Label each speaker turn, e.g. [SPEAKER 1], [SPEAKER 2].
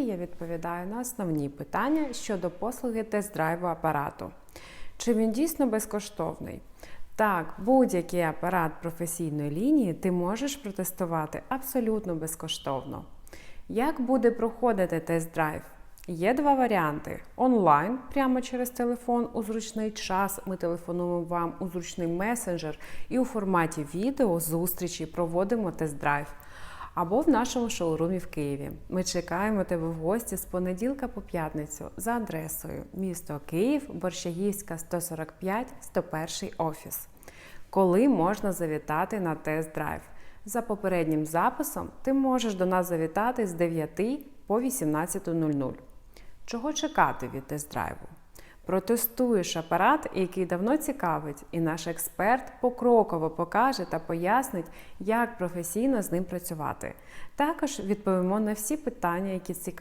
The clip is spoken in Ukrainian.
[SPEAKER 1] Я відповідаю на основні питання щодо послуги тест-драйву апарату. Чи він дійсно безкоштовний? Так, будь-який апарат професійної лінії ти можеш протестувати абсолютно безкоштовно. Як буде проходити тест-драйв? Є два варіанти: онлайн, прямо через телефон у зручний час. Ми телефонуємо вам у зручний месенджер і у форматі відео зустрічі проводимо тест-драйв. Або в нашому шоурумі в Києві. Ми чекаємо тебе в гості з понеділка по п'ятницю за адресою місто Київ, Борщагівська, 145, 101 офіс. Коли можна завітати на тест-драйв? За попереднім записом ти можеш до нас завітати з 9 по 18.00. Чого чекати від тест-драйву? Протестуєш апарат, який давно цікавить, і наш експерт покроково покаже та пояснить, як професійно з ним працювати. Також відповімо на всі питання, які цікавлять.